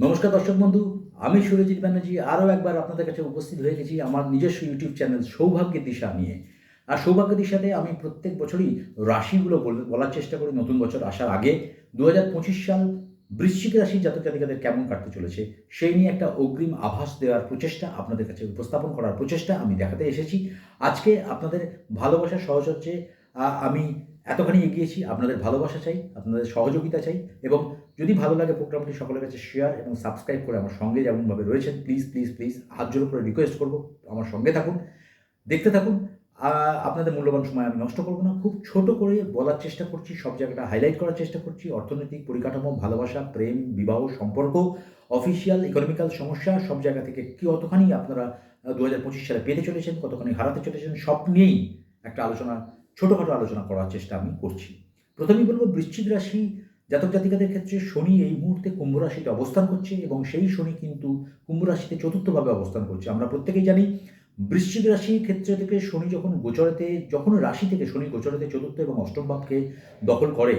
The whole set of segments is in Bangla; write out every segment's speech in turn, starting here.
নমস্কার দর্শক বন্ধু, আমি সুরজিৎ ব্যানার্জি আরও একবার আপনাদের কাছে উপস্থিত হয়ে গেছি আমার নিজস্ব ইউটিউব চ্যানেল সৌভাগ্যের দিশা নিয়ে। আর সৌভাগ্যের দিশাতে আমি প্রত্যেক বছরই রাশিগুলো বল- বলার চেষ্টা করি নতুন বছর আসার আগে। দু হাজার পঁচিশ সাল বৃশ্চিক রাশি জাতক জাতিকাদের কেমন কাটতে চলেছে, সেই নিয়ে একটা অগ্রিম আভাস দেওয়ার প্রচেষ্টা আপনাদের কাছে উপস্থাপন করার প্রচেষ্টা আমি দেখাতে এসেছি। আজকে আপনাদের ভালোবাসার আ- আমি এতখানি এগিয়েছি, আপনাদের ভালোবাসা চাই, আপনাদের সহযোগিতা চাই এবং যদি ভালো লাগে প্রোগ্রামটি সকলের কাছে শেয়ার এবং সাবস্ক্রাইব করে আমার সঙ্গে যেমনভাবে রয়েছেন প্লিজ প্লিজ প্লিজ হাত জোর করে রিকোয়েস্ট করব, আমার সঙ্গে থাকুন, দেখতে থাকুন। আপনাদের মূল্যবান সময় আমি নষ্ট করব না, খুব ছোট করে বলার চেষ্টা করছি, সব জায়গাটা হাইলাইট করার চেষ্টা করছি, অর্থনৈতিক পরিকাঠামো, ভালোবাসা, প্রেম, বিবাহ, সম্পর্ক অফিসিয়াল ইকোনমিক্যাল সমস্যা, সব জায়গা থেকে কি কতখানি আপনারা দু হাজার পঁচিশ সালে পেতে চলেছেন, কতখানি হারাতে চলেছেন, সব নিয়েই একটা আলোচনা, ছোটোখাটো আলোচনা করার চেষ্টা আমি করছি। প্রথমেই বলব, বৃশ্চিক রাশি জাতক জাতিকাদের ক্ষেত্রে শনি এই মুহূর্তে কুম্ভ রাশিতে অবস্থান করছে এবং সেই শনি কিন্তু কুম্ভ রাশিতে চতুর্থভাবে অবস্থান করছে। আমরা প্রত্যেকেই জানি বৃশ্চিক রাশির ক্ষেত্র থেকে শনি যখন গোচরেতে, যখন রাশি থেকে শনি গোচরেতে চতুর্থ এবং অষ্টম ভাবকে দখল করে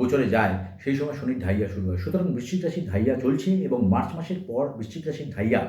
গোচরে যায়, সেই সময় শনির ঢাইয়া শুরু হয়। সুতরাং বৃশ্চিক রাশির ঢাইয়া চলছে এবং মার্চ মাসের পর বৃশ্চিক রাশির ঢাইয়া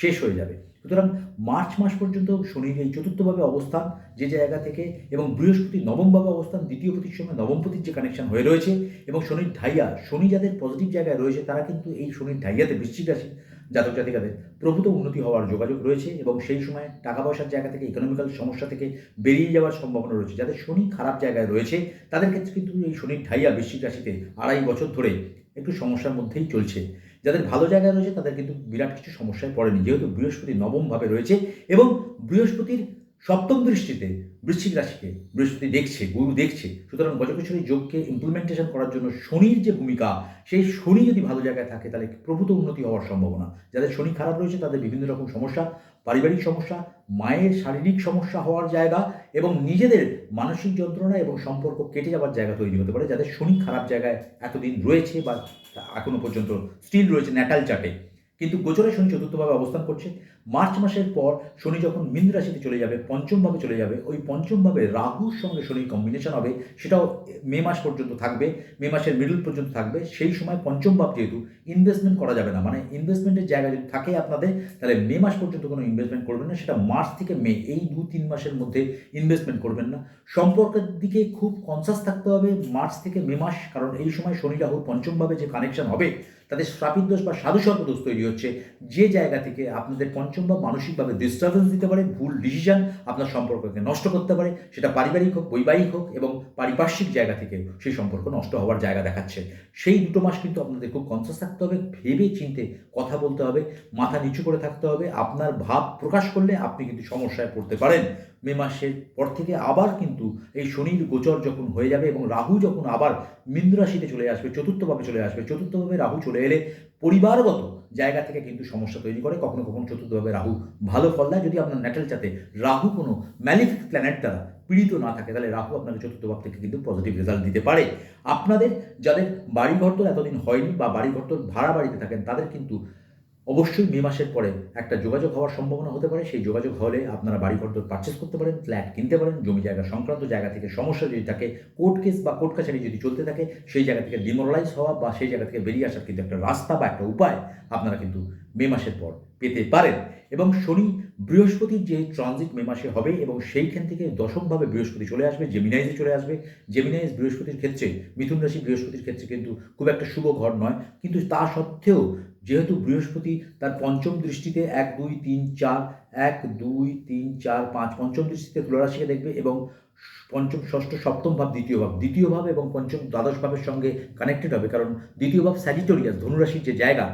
শেষ হয়ে যাবে। সুতরাং মার্চ মাস পর্যন্ত শনির এই চতুর্থভাবে অবস্থান যে জায়গা থেকে এবং বৃহস্পতি নবমভাবে অবস্থান, দ্বিতীয় পতির সঙ্গে নবমপতির যে কানেকশন হয়ে রয়েছে এবং শনির ঢাইয়া, শনি যাদের পজিটিভ জায়গায় রয়েছে তারা কিন্তু এই শনির ঢাইয়াতে বৃশ্চিক রাশি জাতক জাতিকাদের প্রভূত উন্নতি হওয়ার যোগাযোগ রয়েছে এবং সেই সময় টাকা পয়সার জায়গা থেকে ইকোনমিক্যাল সমস্যা থেকে বেরিয়ে যাওয়ার সম্ভাবনা রয়েছে। যাদের শনি খারাপ জায়গায় রয়েছে, তাদের ক্ষেত্রে কিন্তু এই শনির ঢাইয়া বৃশ্চিক রাশিতে আড়াই বছর ধরে একটু সমস্যার মধ্যেই চলছে। যাদের ভালো জায়গায় রয়েছে তাদের কিন্তু বিরাট কিছু সমস্যায় পড়েনি। যেহেতু বৃহস্পতি নবমভাবে রয়েছে এবং বৃহস্পতির সপ্তম দৃষ্টিতে বৃশ্চিক রাশিকে বৃহস্পতি দেখছে, গুরু দেখছে, সুতরাং গজকেশ্বরী যোগকে ইমপ্লিমেন্টেশন করার জন্য শনির যে ভূমিকা, সেই শনি যদি ভালো জায়গায় থাকে, তাহলে প্রভূত উন্নতি হওয়ার সম্ভাবনা। যাদের শনি খারাপ রয়েছে, তাদের বিভিন্ন রকম সমস্যা, পারিবারিক সমস্যা, মায়ের শারীরিক সমস্যা হওয়ার জায়গা এবং নিজেদের মানসিক যন্ত্রণা এবং সম্পর্ক কেটে যাওয়ার জায়গা তৈরি হতে পারে। যাদের শনি খারাপ জায়গায় এতদিন রয়েছে বা এখনও পর্যন্ত স্টিল রয়েছে ন্যাটাল চাটে কিন্তু গোচরে শনি চতুর্থভাবে অবস্থান করছে। মার্চ মাসের পর শনি যখন মিন রাশিতে চলে যাবে, পঞ্চমভাবে চলে যাবে, ওই পঞ্চমভাবে রাহুর সঙ্গে শনির কম্বিনেশন হবে, সেটাও মে মাস পর্যন্ত থাকবে, মে মাসের মিডল পর্যন্ত থাকবে। সেই সময় পঞ্চম ভাব যেহেতু ইনভেস্টমেন্ট করা যাবে না। মানে ইনভেস্টমেন্টের জায়গা যদি থাকে আপনাদের, তাহলে মে মাস পর্যন্ত কোনো ইনভেস্টমেন্ট করবেন না, সেটা মার্চ থেকে মে, এই দু তিন মাসের মধ্যে ইনভেস্টমেন্ট করবেন না। সম্পর্কের দিকে খুব কনসাস থাকতে হবে মার্চ থেকে মে মাস, কারণ এই সময় শনি রাহুর পঞ্চমভাবে যে কানেকশন হবে তাদের শ্রাপিত দোষ বা সাধু দোষ তৈরি হচ্ছে। যে জায়গা থেকে আপনাদের পঞ্চম বা মানসিকভাবে ডিস্টারবেন্স দিতে পারে, ভুল ডিসিশন আপনার সম্পর্ককে নষ্ট করতে পারে, সেটা পারিবারিক হোক, বৈবাহিক হোক এবং পারিপার্শ্বিক জায়গা থেকে সেই সম্পর্ক নষ্ট হওয়ার জায়গা দেখাচ্ছে। সেই দুটো মাস কিন্তু আপনাদের খুব কনসাস থাকতে হবে, ভেবে চিনতে কথা বলতে হবে, মাথা নিচু করে থাকতে হবে, আপনার ভাব প্রকাশ করলে আপনি কিন্তু সমস্যায় পড়তে পারেন। মে মাসের পর থেকে আবার কিন্তু এই শনির গোচর যখন হয়ে যাবে এবং রাহু যখন আবার মিন্দ রাশিতে চলে আসবে, চতুর্থভাবে চলে আসবে, চতুর্থভাবে রাহু চলে এলে পরিবারগত জায়গা থেকে কিন্তু সমস্যা তৈরি করে। কখনো কখনো চতুর্থভাবে রাহু ভালো ফল দেয়। যদি আপনার ন্যাটাল চাতে রাহু কোনো ম্যালিফিক প্ল্যানেট দ্বারা পীড়িত না থাকে, তাহলে রাহু আপনাকে চতুর্থ ভাব থেকে কিন্তু পজিটিভ রেজাল্ট দিতে পারে। আপনাদের, যাদের বাড়ি ঘরদোর এতদিন হয়নি বা বাড়ি ঘরদোর ভাড়া বাড়িতে থাকেন, তাদের কিন্তু অবশ্যই মে মাসের পরে একটা যোগাযোগ হওয়ার সম্ভাবনা হতে পারে। সেই যোগাযোগ হলে আপনারা বাড়ি ঘরদোর পারচেস করতে পারেন ফ্ল্যাট কিনতে পারেন, জমি জায়গা সংক্রান্ত জায়গা থেকে সমস্যা যদি থাকে কোর্ট কেস বা কোর্ট কাছারি যদি চলতে থাকে, সেই জায়গা থেকে ডিমোরালাইজ হওয়া বা সেই জায়গা থেকে বেরিয়ে আসার কিন্তু একটা রাস্তা বা একটা উপায় আপনারা কিন্তু মে মাসের পর পেতে পারেন। এবং শনি বৃহস্পতির যে ট্রানজিট মে মাসে হবে এবং সেইখান থেকে দশমভাবে বৃহস্পতি চলে আসবে জেমিনাইজে চলে আসবে। জেমিনাইজ বৃহস্পতির ক্ষেত্রে, মিথুন রাশি বৃহস্পতির ক্ষেত্রে কিন্তু খুব একটা শুভ ঘর নয়। কিন্তু তা সত্ত্বেও যেহেতু বৃহস্পতি তার পঞ্চম দৃষ্টিতে এক, দুই, তিন, চার, এক, দুই, তিন, চার, পাঁচ, পঞ্চম দৃষ্টিতে তুলারাশিকে দেখবে এবং পঞ্চম, ষষ্ঠ, সপ্তম ভাব দ্বিতীয় ভাব। দ্বিতীয় ভাব এবং পঞ্চম দ্বাদশ ভাবের সঙ্গে কানেক্টেড হবে কারণ দ্বিতীয় ভাব স্যাজিটোরিয়াস ধনুরাশির যে জায়গা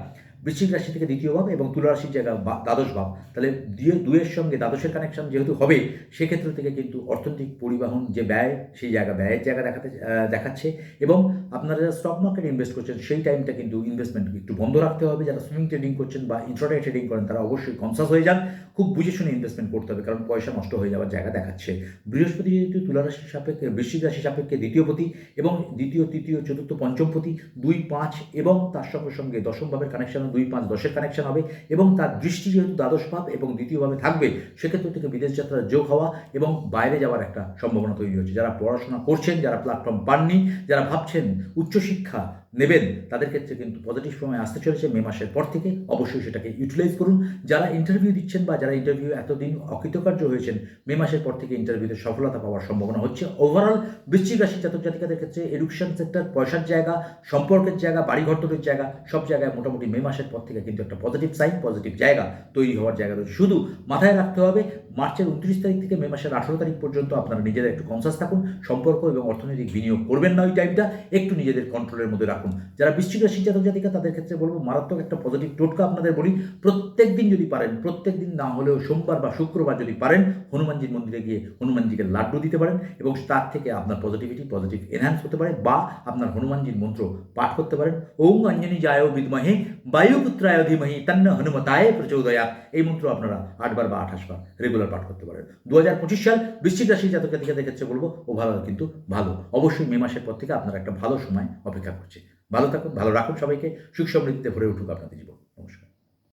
বৃশ্চিক রাশি থেকে দ্বিতীয় ভাব এবং তুলা রাশির জায়গা দ্বাদশ ভাব। তাহলে দুয়ে দুয়ের সঙ্গে দ্বাদশের কানেকশন যেহেতু হবে, সেক্ষেত্র থেকে কিন্তু অর্থনৈতিক পরিবহন যে ব্যয়, সেই জায়গা, ব্যয়ের জায়গা দেখাতে দেখাচ্ছে এবং আপনারা যারা স্টক মার্কেটে ইনভেস্ট করছেন, সেই টাইমটা কিন্তু ইনভেস্টমেন্ট একটু বন্ধ রাখতে হবে। যারা সুইং ট্রেডিং করছেন বা ইন্ট্রাডে ট্রেডিং করেন, তারা অবশ্যই কনসাস হয়ে যান। খুব বুঝে শুনে ইনভেস্টমেন্ট করতে হবে, কারণ পয়সা নষ্ট হয়ে যাওয়ার জায়গা দেখাচ্ছে। বৃহস্পতি যেহেতু তুলা রাশির সাপেক্ষে, বৃশ্চিক রাশি সাপেক্ষে দ্বিতীয়পতি এবং দ্বিতীয়, তৃতীয়, চতুর্থ, পঞ্চম পঞ্চমপতি দুই, পাঁচ এবং তার সঙ্গে সঙ্গে দশম ভাবের কানেকশন দুই পাঁচ দশের কানেকশন হবে এবং তার দৃষ্টি যেহেতু দ্বাদশ এবং দ্বিতীয়ভাবে থাকবে, সেক্ষেত্রে থেকে বিদেশ যাত্রার যোগ হওয়া এবং বাইরে যাওয়ার একটা সম্ভাবনা তৈরি হচ্ছে যারা পড়াশোনা করছেন, যারা প্ল্যাটফর্ম পাননি, যারা ভাবছেন উচ্চশিক্ষা নেবেন, তাদের ক্ষেত্রে কিন্তু পজিটিভ সময় আসতে চলেছে, মে মাসের পর থেকে অবশ্যই সেটাকে ইউটিলাইজ করুন। যারা ইন্টারভিউ দিচ্ছেন বা যারা ইন্টারভিউ এতদিন অকৃতকার্য হয়েছেন, মে মাসের পর থেকে ইন্টারভিউতে সফলতা পাওয়ার সম্ভাবনা হচ্ছে। ওভারঅল বৃশ্চিক রাশি জাতক জাতিকাদের ক্ষেত্রে এডুকেশন সেক্টর পয়সার জায়গা, সম্পর্কের জায়গা বাড়িঘর তৈরির জায়গা, সব জায়গায় মোটামুটি মে মাসের পর থেকে কিন্তু একটা পজিটিভ সাইন পজিটিভ জায়গা তৈরি হওয়ার জায়গা রয়েছে। শুধু মাথায় রাখতে হবে মার্চের উনত্রিশ তারিখ থেকে মে মাসের আঠারো তারিখ পর্যন্ত আপনারা নিজেরা একটু কনসাস থাকুন। সম্পর্ক এবং অর্থনৈতিক বিনিয়োগ করবেন না ওই টাইমটা একটু নিজেদের কন্ট্রোলের মধ্যে রাখুন। যারা বৃশ্চিক রাশি জাতক জাতিকা, তাদের ক্ষেত্রে বলব, মারাত্মক একটা পজিটিভ টোটকা আপনাদের বলি। প্রত্যেক দিন যদি পারেন, প্রত্যেক দিন না হলেও সোমবার বা শুক্রবার যদি পারেন, হনুমানজির মন্দিরে গিয়ে হনুমানজিকে লাড্ডু দিতে পারেন এবং তার থেকে আপনার পজিটিভিটি পজিটিভ এনহ্যান্স হতে পারে বা আপনার হনুমানজির মন্ত্র পাঠ করতে পারেন। ওং অঞ্জনী যায় বিদ্মহে, বায়ুপুত্রায় ধীমহি তন্ন হনুমতায় প্রচোদয়াত এই মন্ত্র আপনারা আটবার বা আঠাশ বার রেগুলার পাঠ করতে পারেন। দু হাজার পঁচিশ সাল বৃশ্চিক রাশি জাতক জাতিকাদের ক্ষেত্রে বলব ও ভালো কিন্তু ভালো। অবশ্যই মে মাসের পর থেকে আপনারা একটা ভালো সময় অপেক্ষা করছে। ভালো থাকুন, ভালো রাখুন সবাইকে। সুখ সমৃদ্ধিতে ভরে উঠুক আপনাদের জীবন।